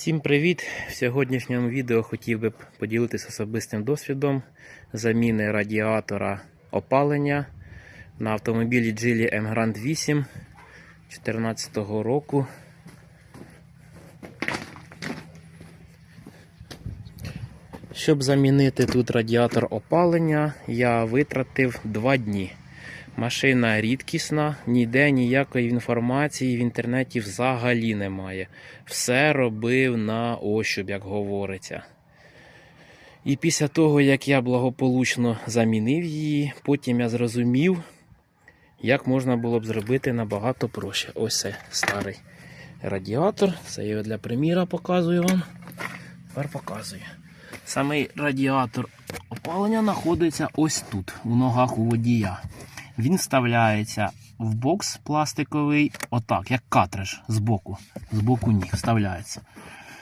Всім привіт! В сьогоднішньому відео хотів би поділитися особистим досвідом заміни радіатора опалення на автомобілі Geely M Grand 8 2014 року. Щоб замінити тут радіатор опалення, я витратив 2 дні. Машина рідкісна, ніде ніякої інформації в інтернеті взагалі немає. Все робив на ощупь, як говориться. І після того, як я благополучно замінив її, потім я зрозумів, як можна було б зробити набагато проще. Ось це старий радіатор. Це я для приміра показую вам. Тепер показую. Самий радіатор опалення знаходиться ось тут, у ногах у водія. Він вставляється в бокс пластиковий, отак, як катриж з боку. З боку ніг вставляється.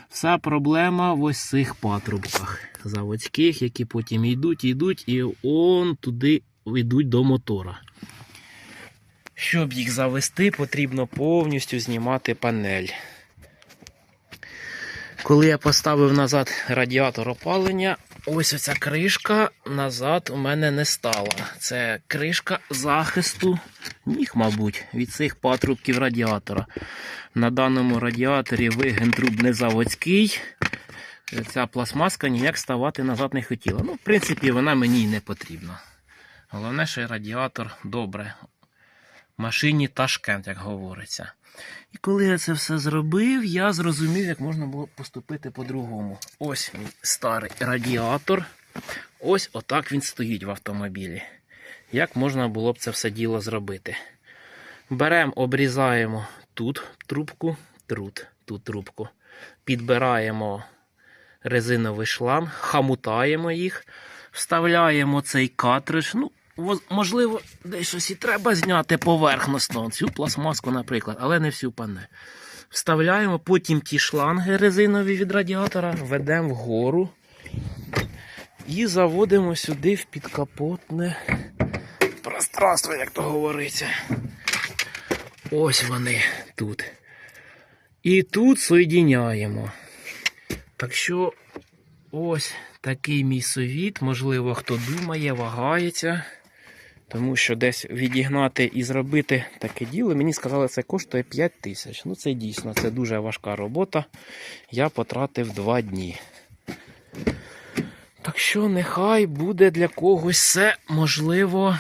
Вся проблема в ось цих патрубках заводських, які потім йдуть, йдуть і он туди йдуть до мотора. Щоб їх завести, потрібно повністю знімати панель. Коли я поставив назад радіатор опалення, ось оця кришка назад у мене не стала. Це кришка захисту ніг, мабуть, від цих патрубків радіатора. На даному радіаторі вигін труб не заводський. Ця пластмаска ніяк ставати назад не хотіла. Ну, в принципі, вона мені й не потрібна. Головне, що радіатор добре. В машині Ташкент, як говориться. І коли я це все зробив, я зрозумів, як можна було поступити по-другому. Ось мій старий радіатор. Ось отак він стоїть в автомобілі. Як можна було б це все діло зробити? Беремо, обрізаємо тут трубку, тут, тут трубку. Підбираємо резиновий шланг, хамутаємо їх, вставляємо цей картридж. Ну, можливо, десь щось і треба зняти поверхносно, цю пластмаску, наприклад, але не всю панель. Вставляємо, потім ті шланги резинові від радіатора ведемо вгору і заводимо сюди в підкапотне пространство, як то говориться. Ось вони тут. І тут соєдиняємо. Так що ось такий мій совіт. Можливо, хто думає, вагається. Тому що десь відігнати і зробити таке діло, мені сказали, це коштує 5 тисяч. Ну, це дійсно, це дуже важка робота. Я потратив 2 дні. Так що нехай буде для когось це можливо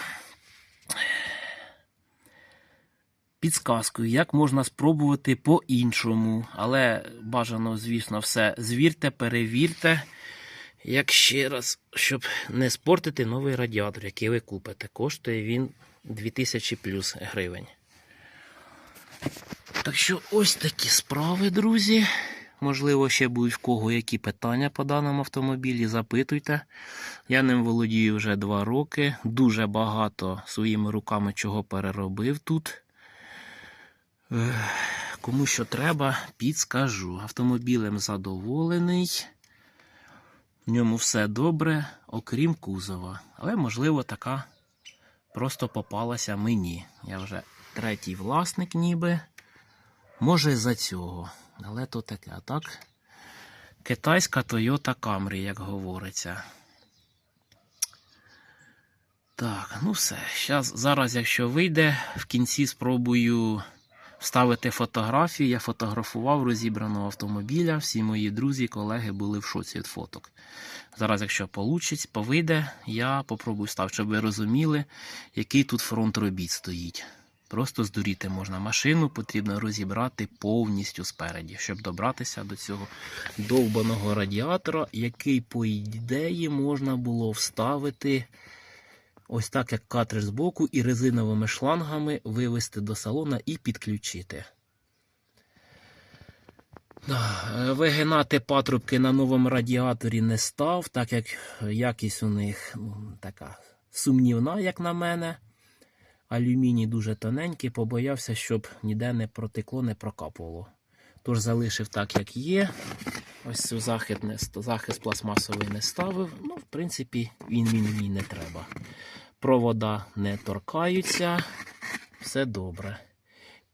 підсказкою, як можна спробувати по-іншому. Але бажано, звісно, все звірте, перевірте. Як ще раз, щоб не спортити новий радіатор, який ви купите. Коштує він 2000 плюс гривень. Так що ось такі справи, друзі. Можливо, ще будуть в кого які питання по даному автомобілі, запитуйте. Я ним володію вже два роки. Дуже багато своїми руками чого переробив тут. Кому що треба, підскажу. Автомобілем задоволений. В ньому все добре, окрім кузова. Але, можливо, така просто попалася мені. Я вже третій власник, ніби. Може, за цього. Але то таке. Так, китайська Toyota Camry, як говориться. Так, ну все. Щас, зараз, якщо вийде, в кінці спробую вставити фотографію. Я фотографував розібраного автомобіля. Всі мої друзі, колеги були в шоці від фоток. Зараз, якщо получить, повийде, я попробую ставити, щоб ви розуміли, який тут фронт робіт стоїть. Просто здуріти можна машину, потрібно розібрати повністю спереді, щоб добратися до цього довбаного радіатора, який, по ідеї, можна було вставити ось так, як катриж з боку, і резиновими шлангами вивести до салона і підключити. Вигинати патрубки на новому радіаторі не став, так як якість у них ну, така сумнівна, як на мене. Алюміній дуже тоненький, побоявся, щоб ніде не протекло, не прокапувало. Тож залишив так, як є. Ось цю захист, захист пластмасовий не ставив. Ну, в принципі, він мені не треба. Провода не торкаються. Все добре.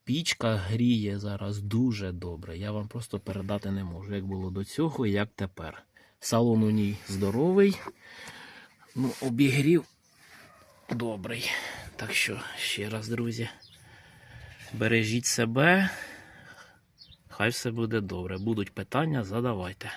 Пічка гріє зараз дуже добре. Я вам просто передати не можу, як було до цього як тепер. Салон у ній здоровий. Ну, обігрів добрий. Так що, ще раз, друзі, бережіть себе. Хай все буде добре. Будуть питання, задавайте.